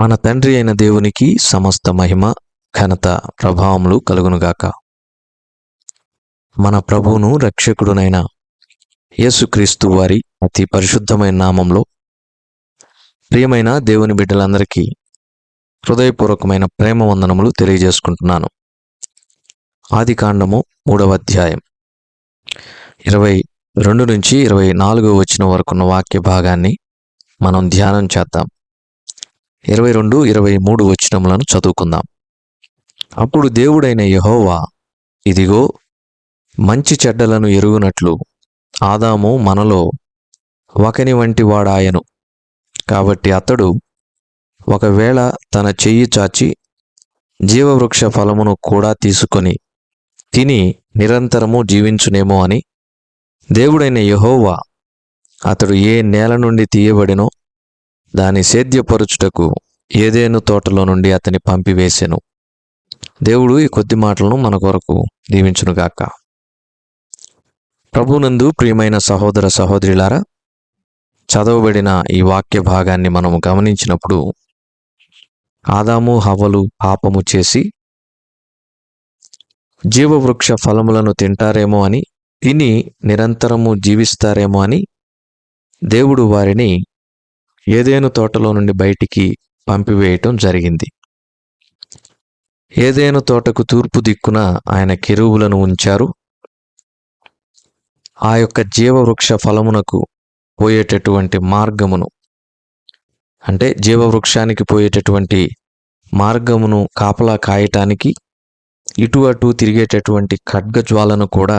మన తండ్రి అయిన దేవునికి సమస్త మహిమ ఘనత ప్రభావములు కలుగునుగాక. మన ప్రభువును రక్షకుడునైన యేసుక్రీస్తు వారి అతి పరిశుద్ధమైన నామంలో ప్రియమైన దేవుని బిడ్డలందరికీ హృదయపూర్వకమైన ప్రేమ వందనములు తెలియజేసుకుంటున్నాను. ఆది కాండము మూడవ అధ్యాయం. ఇరవై రెండు నుంచి ఇరవై నాలుగు వచ్చిన వరకున్న వాక్య భాగాన్ని మనం ధ్యానం చేద్దాం. ఇరవై రెండు ఇరవై మూడు వచనములను చదువుకుందాం. అప్పుడు దేవుడైన యహోవా ఇదిగో మంచి చెడ్డలను ఎరుగునట్లు ఆదాము మనలో ఒకని వంటి వాడాయను. కాబట్టి అతడు ఒకవేళ తన చెయ్యి చాచి జీవవృక్ష ఫలమును కూడా తీసుకొని తిని నిరంతరము జీవించునేమో అని దేవుడైన యహోవా అతడు ఏ నేల నుండి తీయబడినో దాని సేద్యపరుచుటకు ఏదేను తోటలో నుండి అతని పంపివేసెను. దేవుడు ఈ కొద్ది మాటలను మన కొరకు దీవించునుగాక. ప్రభునందు ప్రియమైన సహోదర సహోదరులారా చదవబడిన ఈ వాక్య భాగాన్ని మనం గమనించినప్పుడు ఆదాము హవ్వలు పాపము చేసి జీవవృక్ష ఫలములను తింటారేమో అని తిని నిరంతరము జీవిస్తారేమో అని దేవుడు వారిని ఏదేను తోటలో నుండి బయటికి పంపివేయటం జరిగింది. ఏదేను తోటకు తూర్పు దిక్కున ఆయన కెరువులను ఉంచారు. ఆ యొక్క జీవవృక్ష ఫలమునకు పోయేటటువంటి మార్గమును అంటే జీవవృక్షానికి పోయేటటువంటి మార్గమును కాపలా కాయటానికి ఇటు అటు తిరిగేటటువంటి ఖడ్గజ్వాలను కూడా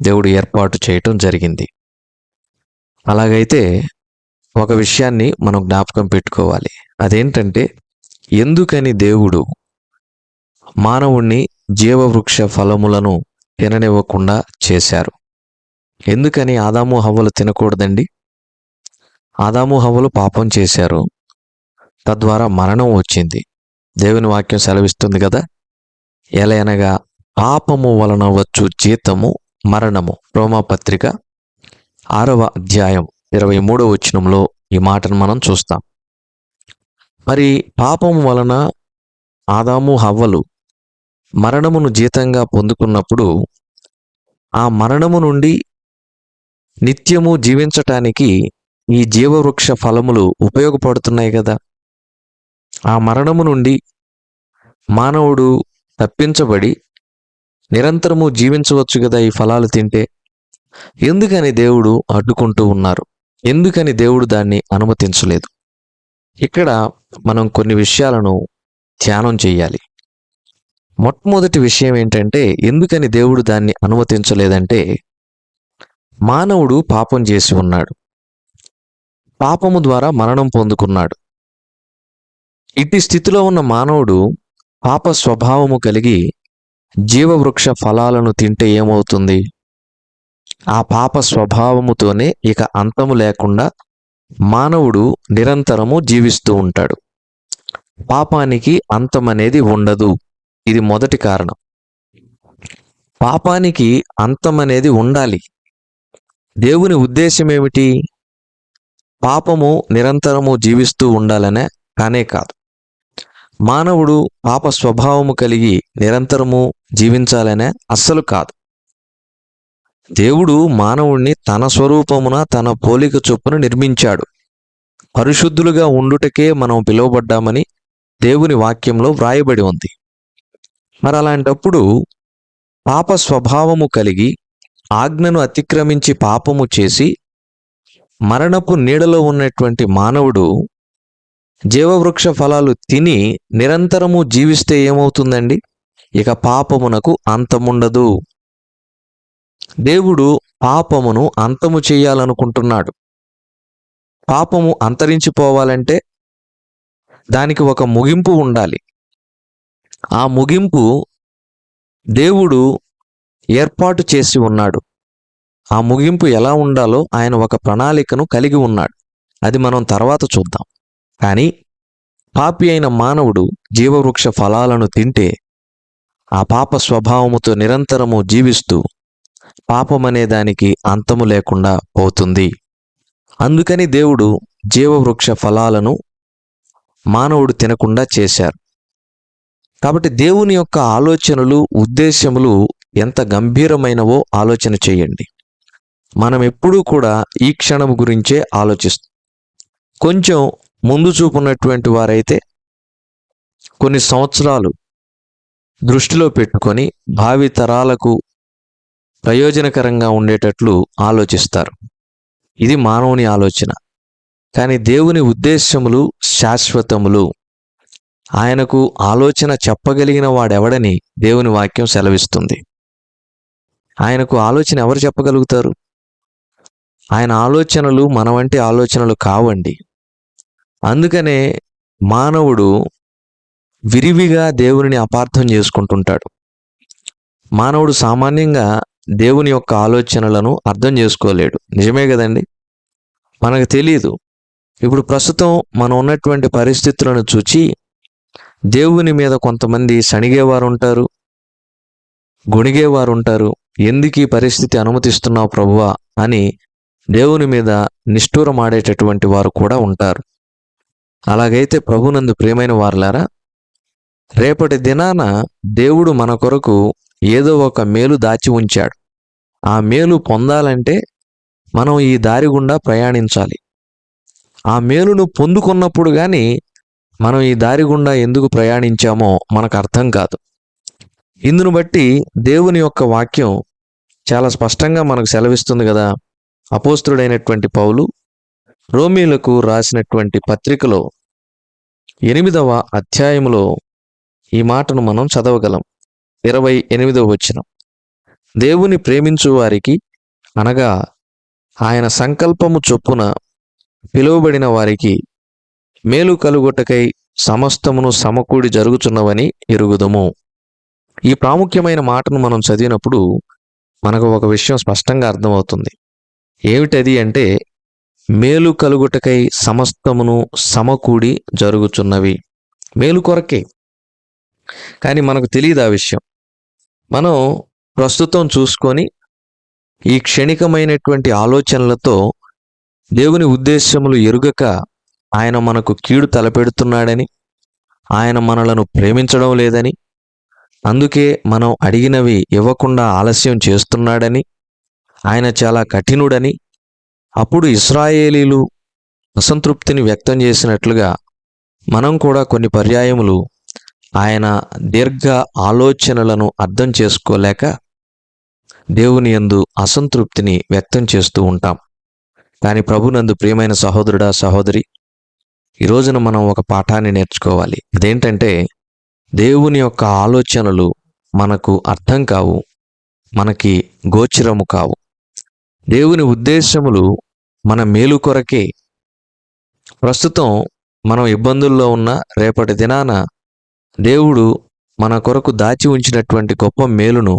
దేవుడు ఏర్పాటు చేయటం జరిగింది. అలాగైతే ఒక విషయాన్ని మనం జ్ఞాపకం పెట్టుకోవాలి. అదేంటంటే ఎందుకని దేవుడు మానవుణ్ణి జీవవృక్ష ఫలములను తిననివ్వకుండా చేశారు? ఎందుకని ఆదాము హవ్వలు తినకూడదండి? ఆదాము హవ్వలు పాపం చేశారు. తద్వారా మరణం వచ్చింది. దేవుని వాక్యం సెలవిస్తుంది కదా? ఎలయనగా పాపము వలన వచ్చు జీతము మరణము. రోమాపత్రిక ఆరవ అధ్యాయం ఇరవై మూడవ వచనంలో ఈ మాటను మనం చూస్తాం. మరి పాపం వలన ఆదాము హవ్వలు మరణమును జీతంగా పొందుకున్నప్పుడు ఆ మరణము నుండి నిత్యము జీవించటానికి ఈ జీవవృక్ష ఫలములు ఉపయోగపడుతున్నాయి కదా. ఆ మరణము నుండి మానవుడు తప్పించబడి నిరంతరము జీవించవచ్చు కదా ఈ ఫలాలు తింటే. ఎందుకని దేవుడు అడ్డుకుంటూ ఉన్నారు? ఎందుకని దేవుడు దాన్ని అనుమతించలేదు? ఇక్కడ మనం కొన్ని విషయాలను ధ్యానం చేయాలి. మొట్టమొదటి విషయం ఏంటంటే ఎందుకని దేవుడు దాన్ని అనుమతించలేదంటే మానవుడు పాపం చేసి ఉన్నాడు. పాపము ద్వారా మరణం పొందుకున్నాడు. ఇట్టి స్థితిలో ఉన్న మానవుడు పాప స్వభావము కలిగి జీవవృక్ష ఫలాలను తింటే ఏమవుతుంది? ఆ పాప స్వభావముతోనే ఇక అంతము లేకుండా మానవుడు నిరంతరము జీవిస్తూ ఉంటాడు. పాపానికి అంతం అనేది ఉండదు. ఇది మొదటి కారణం. పాపానికి అంతం అనేది ఉండాలి. దేవుని ఉద్దేశం ఏమిటి పాపము నిరంతరము జీవిస్తూ ఉండాలనే కానే కాదు. మానవుడు పాప స్వభావము కలిగి నిరంతరము జీవించాలనే అస్సలు కాదు. దేవుడు మానవుణ్ణి తన స్వరూపమున తన పోలిక చొప్పున నిర్మించాడు. పరిశుద్ధులుగా ఉండుటకే మనం పిలువబడ్డామని దేవుని వాక్యంలో వ్రాయబడి ఉంది. మరి అలాంటప్పుడు పాప స్వభావము కలిగి ఆజ్ఞను అతిక్రమించి పాపము చేసి మరణపు నీడలో ఉన్నటువంటి మానవుడు జీవవృక్ష ఫలాలు తిని నిరంతరము జీవిస్తే ఏమవుతుందండి? ఇక పాపమునకు అంతముండదు. దేవుడు పాపమును అంతము చేయాలనుకుంటున్నాడు. పాపము అంతరించిపోవాలంటే దానికి ఒక ముగింపు ఉండాలి. ఆ ముగింపు దేవుడు ఏర్పాటు చేసి ఉన్నాడు. ఆ ముగింపు ఎలా ఉండాలో ఆయన ఒక ప్రణాళికను కలిగి ఉన్నాడు. అది మనం తర్వాత చూద్దాం. కానీ పాపి అయిన మానవుడు జీవవృక్ష ఫలాలను తింటే ఆ పాప స్వభావముతో నిరంతరము జీవిస్తూ పాపమనే దానికి అంతము లేకుండా పోతుంది. అందుకని దేవుడు జీవవృక్ష ఫలాలను మానవుడు తినకుండా చేశారు. కాబట్టి దేవుని యొక్క ఆలోచనలు ఉద్దేశములు ఎంత గంభీరమైనవో ఆలోచన చేయండి. మనం ఎప్పుడూ కూడా ఈ క్షణం గురించే ఆలోచిస్తాం కొంచెం ముందు చూపున్నటువంటి వారైతే కొన్ని సంవత్సరాలు దృష్టిలో పెట్టుకొని భావి తరాలకు ప్రయోజనకరంగా ఉండేటట్లు ఆలోచిస్తారు. ఇది మానవుని ఆలోచన. కానీ దేవుని ఉద్దేశములు శాశ్వతములు ఆయనకు ఆలోచన చెప్పగలిగిన వాడెవడని దేవుని వాక్యం సెలవిస్తుంది. ఆయనకు ఆలోచన ఎవరు చెప్పగలుగుతారు? ఆయన ఆలోచనలు మన వంటి ఆలోచనలు కావండి. అందుకనే మానవుడు విరివిగా దేవునిని అపార్థం చేసుకుంటుంటాడు. మానవుడు సామాన్యంగా దేవుని యొక్క ఆలోచనలను అర్థం చేసుకోలేడు. నిజమే కదండి? మనకు తెలియదు ఇప్పుడు ప్రస్తుతం మనం ఉన్నటువంటి పరిస్థితులను చూచి దేవుని మీద కొంతమంది సణిగేవారు ఉంటారు గుణిగేవారు ఉంటారు ఎందుకు ఈ పరిస్థితి అనుమతిస్తున్నావు ప్రభువా అని దేవుని మీద నిష్ఠూరమాడేటటువంటి వారు కూడా ఉంటారు. అలాగైతే ప్రభునందు ప్రియమైన వారులారా రేపటి దినాన దేవుడు మన కొరకు ఏదో ఒక మేలు దాచి ఉంచాడు. ఆ మేలు పొందాలంటే మనం ఈ దారి గుండా ప్రయాణించాలి. ఆ మేలును పొందుకున్నప్పుడు కానీ మనం ఈ దారి గుండా ఎందుకు ప్రయాణించామో మనకు అర్థం కాదు. ఇందును బట్టి దేవుని యొక్క వాక్యం చాలా స్పష్టంగా మనకు సెలవిస్తుంది కదా. అపోస్తుడైనటువంటి పౌలు రోమీలకు రాసినటువంటి పత్రికలో ఎనిమిదవ అధ్యాయములో ఈ మాటను మనం చదవగలం. ఇరవై ఎనిమిదవ వచనం. దేవుని ప్రేమించు వారికి అనగా ఆయన సంకల్పము చొప్పున పిలువబడిన వారికి మేలు కలుగుటకై సమస్తమును సమకూడి జరుగుచున్నవని ఎరుగుదము. ఈ ప్రాముఖ్యమైన మాటను మనం చదివినప్పుడు మనకు ఒక విషయం స్పష్టంగా అర్థమవుతుంది. ఏమిటది అంటే మేలు కలుగుటకై సమస్తమును సమకూడి జరుగుచున్నవి. మేలు కొరకే. కానీ మనకు తెలియదు ఆ విషయం. మనం ప్రస్తుతం చూసుకొని ఈ క్షణికమైనటువంటి ఆలోచనలతో దేవుని ఉద్దేశములు ఎరుగక ఆయన మనకు కీడు తలపెడుతున్నాడని ఆయన మనలను ప్రేమించడం లేదని అందుకే మనం అడిగినవి ఇవ్వకుండా ఆలస్యం చేస్తున్నాడని ఆయన చాలా కఠినుడని అప్పుడు ఇస్రాయేలీలు అసంతృప్తిని వ్యక్తం చేసినట్లుగా మనం కూడా కొన్ని పర్యాయములు ఆయన దీర్ఘ ఆలోచనలను అర్థం చేసుకోలేక దేవుని యందు అసంతృప్తిని వ్యక్తం చేస్తూ ఉంటాం. కానీ ప్రభునందు ప్రియమైన సహోదరుడా సహోదరి ఈరోజున మనం ఒక పాఠాన్ని నేర్చుకోవాలి. అదేంటంటే దేవుని యొక్క ఆలోచనలు మనకు అర్థం కావు మనకి గోచరము కావు. దేవుని ఉద్దేశములు మన మేలు కొరకే. ప్రస్తుతం మనం ఇబ్బందుల్లో ఉన్న రేపటి దినాన దేవుడు మన కొరకు దాచి ఉంచినటువంటి గొప్ప మేలును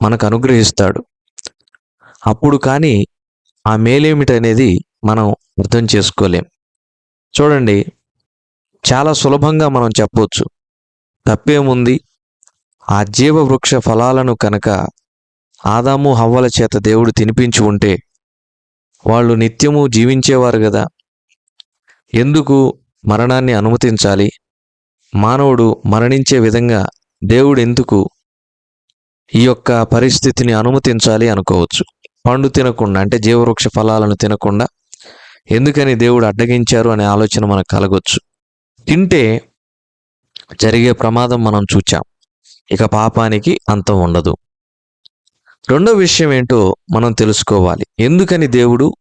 మనకు అనుగ్రహిస్తాడు. అప్పుడు కానీ ఆ మేలేమిటనేది మనం అర్థం చేసుకోలేం. చూడండి చాలా సులభంగా మనం చెప్పవచ్చు తప్పేముంది? ఆ జీవవృక్ష ఫలాలను కనుక ఆదాము హవ్వల చేత దేవుడు తినిపించి ఉంటే వాళ్ళు నిత్యము జీవించేవారు కదా. ఎందుకు మరణాన్ని అనుమతించాలి? మానవుడు మరణించే విధంగా దేవుడు ఎందుకు ఈ యొక్క పరిస్థితిని అనుమతించాలి అనుకోవచ్చు? పండు తినకుండా అంటే జీవవృక్ష ఫలాలను తినకుండా ఎందుకని దేవుడు అడ్డగించారు అనే ఆలోచన మనకు కలగొచ్చు. తింటే జరిగే ప్రమాదం మనం చూచాం. ఇక పాపానికి అంతం ఉండదు. రెండో విషయం ఏంటో మనం తెలుసుకోవాలి. ఎందుకని దేవుడు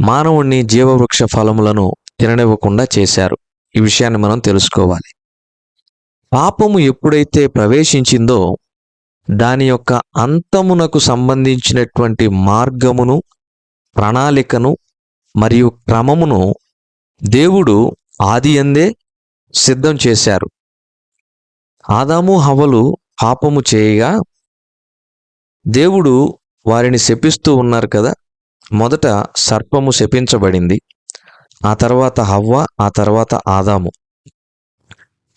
మానవుణ్ణి జీవవృక్ష ఫలములను తిననివ్వకుండా చేశారు? ఈ విషయాన్ని మనం తెలుసుకోవాలి. పాపము ఎప్పుడైతే ప్రవేశించిందో దాని యొక్క అంతమునకు సంబంధించినటువంటి మార్గమును ప్రణాళికను మరియు క్రమమును దేవుడు ఆది అందే సిద్ధం చేశారు. ఆదాము హవలు పాపము చేయగా దేవుడు వారిని శపిస్తూ ఉన్నారు కదా మొదట సర్పము శపించబడింది. ఆ తర్వాత హవ్వ ఆ తర్వాత ఆదాము.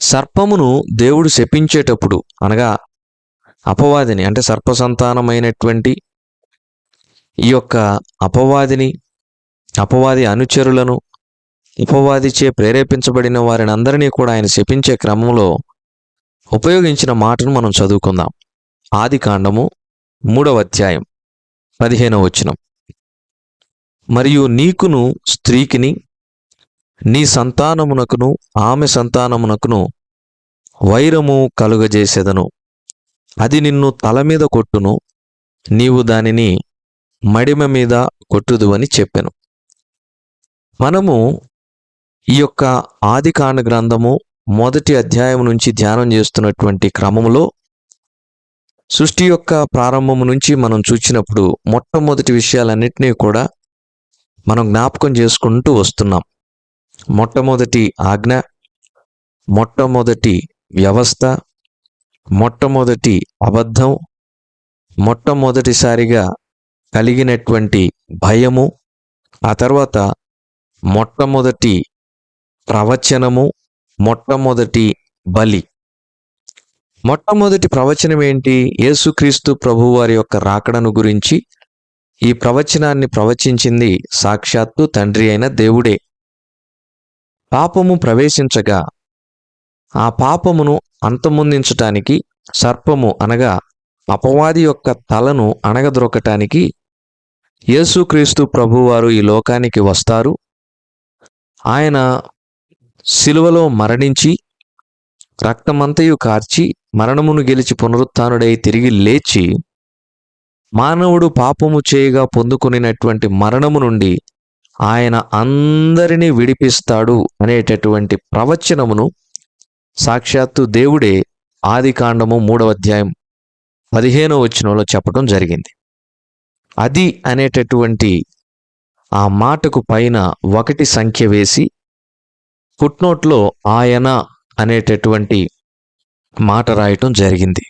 సర్పమును దేవుడు శపించేటప్పుడు అనగా అపవాదిని అంటే సర్పసంతానమైనటువంటి ఈ యొక్క అపవాదిని అపవాది అనుచరులను ఉపవాదిచే ప్రేరేపించబడిన వారిని అందరినీ కూడా ఆయన శపించే క్రమంలో ఉపయోగించిన మాటను మనం చదువుకుందాం. ఆది కాండము మూడవ అధ్యాయం పదిహేనవ వచనం. మరియు నీకును స్త్రీకిని నీ సంతానమునకును ఆమె సంతానమునకును వైరము కలుగజేసెదను. అది నిన్ను తల మీద కొట్టును నీవు దానిని మడిమ మీద కొట్టుదు అని చెప్పాను. మనము ఈ యొక్క ఆదికాండ గ్రంథము మొదటి అధ్యాయం నుంచి ధ్యానం చేస్తున్నటువంటి క్రమంలో సృష్టి యొక్క ప్రారంభము నుంచి మనం చూచినప్పుడు మొట్టమొదటి విషయాలన్నింటినీ కూడా మనం జ్ఞాపకం చేసుకుంటూ వస్తున్నాం. మొట్టమొదటి ఆజ్ఞ మొట్టమొదటి వ్యవస్థ మొట్టమొదటి అబద్ధం మొట్టమొదటిసారిగా కలిగినటువంటి భయము ఆ తర్వాత మొట్టమొదటి ప్రవచనము మొట్టమొదటి బలి. మొట్టమొదటి ప్రవచనం ఏంటి? యేసుక్రీస్తు ప్రభువారి యొక్క రాకడను గురించి ఈ ప్రవచనాన్ని ప్రవచించింది సాక్షాత్తు తండ్రి అయిన దేవుడే. పాపము ప్రవేశించగా ఆ పాపమును అంతమొందించటానికి సర్పము అనగా అపవాది యొక్క తలను అణగద్రొక్కటానికి యేసుక్రీస్తు ప్రభువారు ఈ లోకానికి వస్తారు. ఆయన శిలువలో మరణించి రక్తమంతయు కార్చి మరణమును గెలిచి పునరుత్డై తిరిగి లేచి మానవుడు పాపము చేయగా పొందుకునినటువంటి మరణము నుండి ఆయన అందరినీ విడిపిస్తాడు అనేటటువంటి ప్రవచనమును సాక్షాత్తు దేవుడే ఆది కాండము మూడవ అధ్యాయం పదిహేనో వచనంలో చెప్పడం జరిగింది. అది అనేటటువంటి ఆ మాటకు పైన ఒకటి సంఖ్య వేసి ఫుట్నోట్లో ఆయన అనేటటువంటి మాట రాయటం జరిగింది.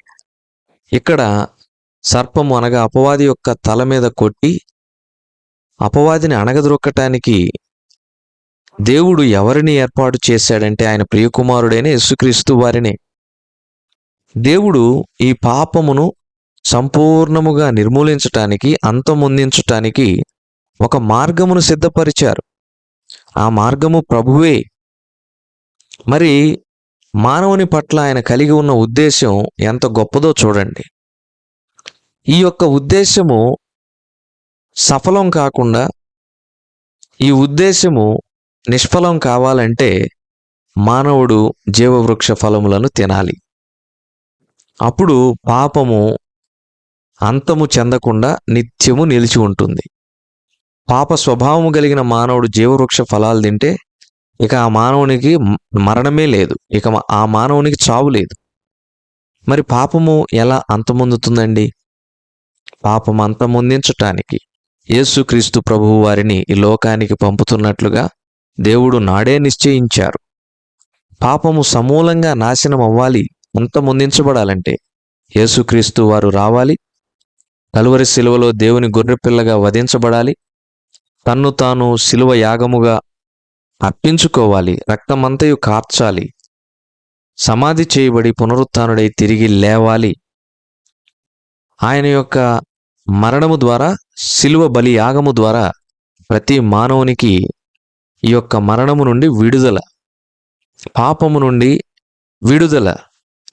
ఇక్కడ సర్పము అనగా అపవాది యొక్క తల మీద కొట్టి అపవాదిని అణగదొక్కటానికి దేవుడు ఎవరిని ఏర్పాటు చేశాడంటే ఆయన ప్రియకుమారుడైన యేసుక్రీస్తు వారినే. దేవుడు ఈ పాపమును సంపూర్ణముగా నిర్మూలించటానికి అంతమొందించటానికి ఒక మార్గమును సిద్ధపరిచారు. ఆ మార్గము ప్రభువే. మరి మానవుని పట్ల ఆయన కలిగి ఉన్న ఉద్దేశం ఎంత గొప్పదో చూడండి. ఈ యొక్క ఉద్దేశము సఫలం కాకుండా ఈ ఉద్దేశము నిష్ఫలం కావాలంటే మానవుడు జీవవృక్ష ఫలములను తినాలి. అప్పుడు పాపము అంతము చెందకుండా నిత్యము నిలిచి ఉంటుంది. పాప స్వభావము కలిగిన మానవుడు జీవవృక్ష ఫలాలు తింటే ఇక ఆ మానవునికి మరణమే లేదు. ఇక ఆ మానవునికి చావు లేదు. మరి పాపము ఎలా అంతమొందుతుందండి? పాపం అంతమొందించటానికి యేసుక్రీస్తు ప్రభువు వారిని ఈ లోకానికి పంపుతున్నట్లుగా దేవుడు నాడే నిశ్చయించారు. పాపము సమూలంగా నాశనం అవ్వాలి అంతమొందించబడాలంటే యేసుక్రీస్తు వారు రావాలి కలువరి శిలువలో దేవుని గొర్రెపిల్లగా వధించబడాలి తన్ను తాను శిలువ యాగముగా అర్పించుకోవాలి రక్తమంతయు కార్చాలి సమాధి చేయబడి పునరుత్డై తిరిగి లేవాలి. ఆయన యొక్క మరణము ద్వారా శిలువ బలి యాగము ద్వారా ప్రతి మానవునికి ఈ యొక్క మరణము నుండి విడుదల పాపము నుండి విడుదల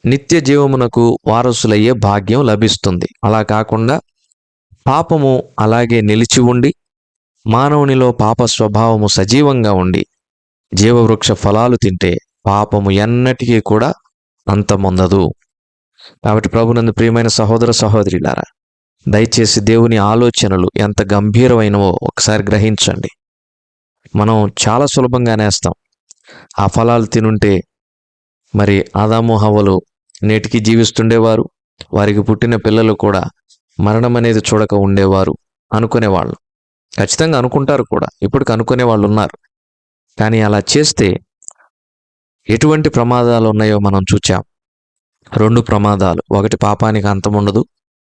నిత్య జీవమునకు వారసులయ్యే భాగ్యం లభిస్తుంది. అలా కాకుండా పాపము అలాగే నిలిచి ఉండి మానవునిలో పాప స్వభావము సజీవంగా ఉండి జీవవృక్ష ఫలాలు తింటే పాపము ఎన్నటికీ కూడా అంతమొందదు. కాబట్టి ప్రభునందు ప్రియమైన సహోదర సహోదరిలారా దయచేసి దేవుని ఆలోచనలు ఎంత గంభీరమైనవో ఒకసారి గ్రహించండి. మనం చాలా సులభంగా నేస్తాం. ఆ ఫలాలు తినుంటే మరి ఆదాము నేటికి జీవిస్తుండేవారు వారికి పుట్టిన పిల్లలు కూడా మరణం అనేది చూడక ఉండేవారు అనుకునేవాళ్ళు. ఖచ్చితంగా అనుకుంటారు కూడా ఇప్పటికి అనుకునే వాళ్ళు ఉన్నారు. కానీ అలా చేస్తే ఎటువంటి ప్రమాదాలు ఉన్నాయో మనం చూచాం. రెండు ప్రమాదాలు. ఒకటి పాపానికి అంతం ఉండదు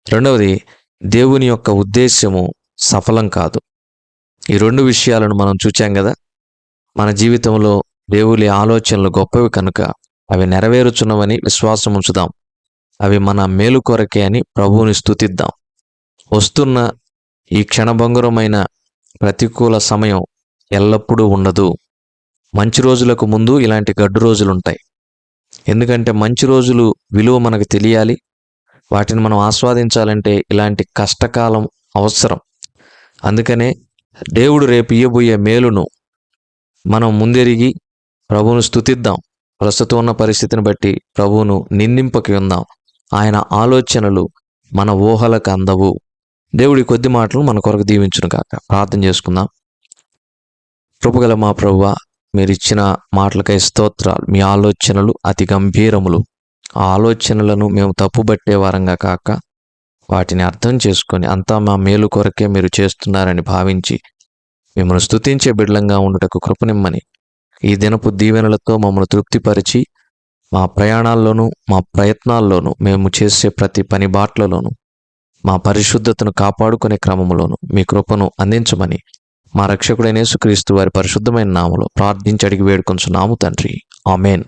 రెండవది దేవుని యొక్క ఉద్దేశ్యము సఫలం కాదు. ఈ రెండు విషయాలను మనం చూచాం కదా? మన జీవితంలో దేవుని ఆలోచనలు గొప్పవి కనుక అవి నెరవేరుచున్నవని విశ్వాసం ఉంచుదాం. అవి మన మేలు కొరకే అని ప్రభువుని స్థుతిద్దాం వస్తున్న ఈ క్షణభంగురమైన ప్రతికూల సమయం ఎల్లప్పుడూ ఉండదు. మంచి రోజులకు ముందు ఇలాంటి గడ్డు రోజులు ఉంటాయి ఎందుకంటే మంచి రోజులు విలువ మనకు తెలియాలి వాటిని మనం ఆస్వాదించాలంటే ఇలాంటి కష్టకాలం అవసరం. అందుకనే దేవుడు రేపు ఇయ్యబోయే మేలును మనం ముందెరిగి ప్రభువును స్థుతిద్దాం ప్రస్తుతం ఉన్న పరిస్థితిని బట్టి ప్రభువును నిందింపకి ఉందాం. ఆయన ఆలోచనలు మన ఊహలకు అందవు. దేవుడి కొద్ది మాటలు మన కొరకు దీవించును కాక ప్రార్థన చేసుకుందాం. కృపగల మా ప్రభువ మీరు ఇచ్చిన మాటలకై స్తోత్రాలు మీ ఆలోచనలు అతి గంభీరములు. ఆలోచనలను మేము తప్పుబట్టే వారంగా కాక వాటిని అర్థం చేసుకొని అంతా మా మేలు కొరకే మీరు చేస్తున్నారని భావించి మిమ్మల్ని స్తుతించే బిడ్లంగా ఉండుటకు కృపనిమ్మని ఈ దినపు దీవెనలతో మమ్మల్ని తృప్తిపరిచి మా ప్రయాణాల్లోనూ మా ప్రయత్నాల్లోనూ మేము చేసే ప్రతి పని బాట్లలోనూ మా పరిశుద్ధతను కాపాడుకునే క్రమంలోనూ మీ కృపను అందించమని మా రక్షకుడైన యేసుక్రీస్తు వారి పరిశుద్ధమైన నామలో ప్రార్థించడికి వేడుకొంచున్నాము తండ్రి. ఆమెన్.